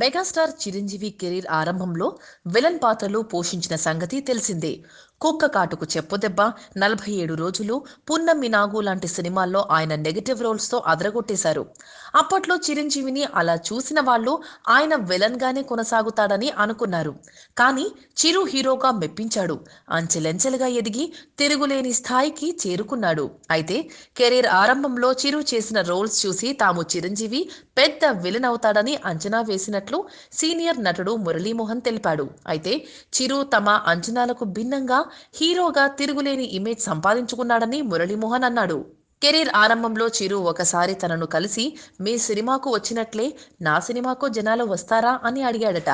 Megastar Chiranjeevi career ఆరంభంలో villain పాత్రలు పోషించిన సంగతి తెలిసిందే. కుక్క కాటుకు చెప్పుదెబ్బ నలభై ఏడు రోజులు పున్నమ్మి నాగు లాంటి సినిమాల్లో ఆయన నెగటివ్ రోల్స్తో అదరగొట్టేశారు. అప్పట్లో చిరంజీవిని అలా చూసిన వాళ్ళు ఆయన విలన్ గానే కొనసాగుతాడని అనుకున్నారు. కానీ చిరు హీరోగా మెప్పించాడు. అంచెలెంచెలుగా ఎదిగి తిరుగులేని స్థాయికి చేరుకున్నాడు. అయితే కెరీర్ ఆరంభంలో చిరు చేసిన రోల్స్ చూసి తాము చిరంజీవి పెద్ద విలన్ అవుతాడని అంచనా వేసినట్లు సీనియర్ నటుడు మురళీమోహన్ తెలిపాడు. అయితే చిరు తమ అంచనాలకు భిన్నంగా హీరోగా తిరుగులేని ఇమేజ్ సంపాదించుకున్నాడని మురళీమోహన్ అన్నాడు. కెరీర్ ఆరంభంలో చిరు ఒకసారి తనను కలిసి మీ సినిమాకు వచ్చినట్లే నా సినిమాకు జనాలు వస్తారా? అని అడిగాడట.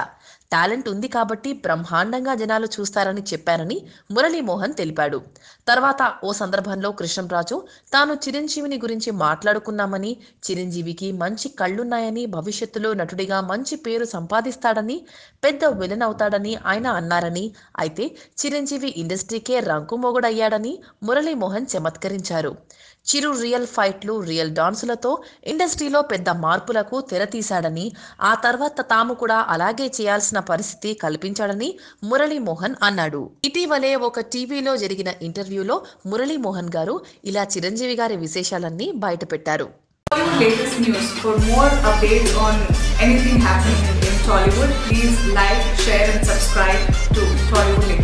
టాలెంట్ ఉంది కాబట్టి బ్రహ్మాండంగా జనాలు చూస్తారని చెప్పానని మురళీమోహన్ తెలిపాడు. తర్వాత ఓ సందర్భంలో కృష్ణంరాజు తాను చిరంజీవిని గురించి మాట్లాడుకున్నామని చిరంజీవికి మంచి కళ్ళున్నాయని భవిష్యత్తులో నటుడిగా మంచి పేరు సంపాదిస్తాడని పెద్ద విలన్ అవుతాడని ఆయన అన్నారని అయితే చిరంజీవి ఇండస్ట్రీకే రంకుమొగుడయ్యాడని మురళీమోహన్ చమత్కరించారు. చిరు రియల్ ఫైట్లు రియల్ డాన్సులతో ఇండస్ట్రీలో పెద్ద మార్పులకు తెరతీశాడని ఆ తర్వాత తాము కూడా అలాగే చేయాల్సిన పరిస్థితి కల్పించాడని మురళీమోహన్ అన్నాడు ఇటీవలే ఒక టీవీలో జరిగిన ఇంటర్వ్యూలో మురళీమోహన్ గారు ఇలా చిరంజీవి గారి విశేషాలన్నీ బయటపెట్టారు Tollywood latest news. For more updates on anything happening in Tollywood, please like, share, and subscribe to Tollywood.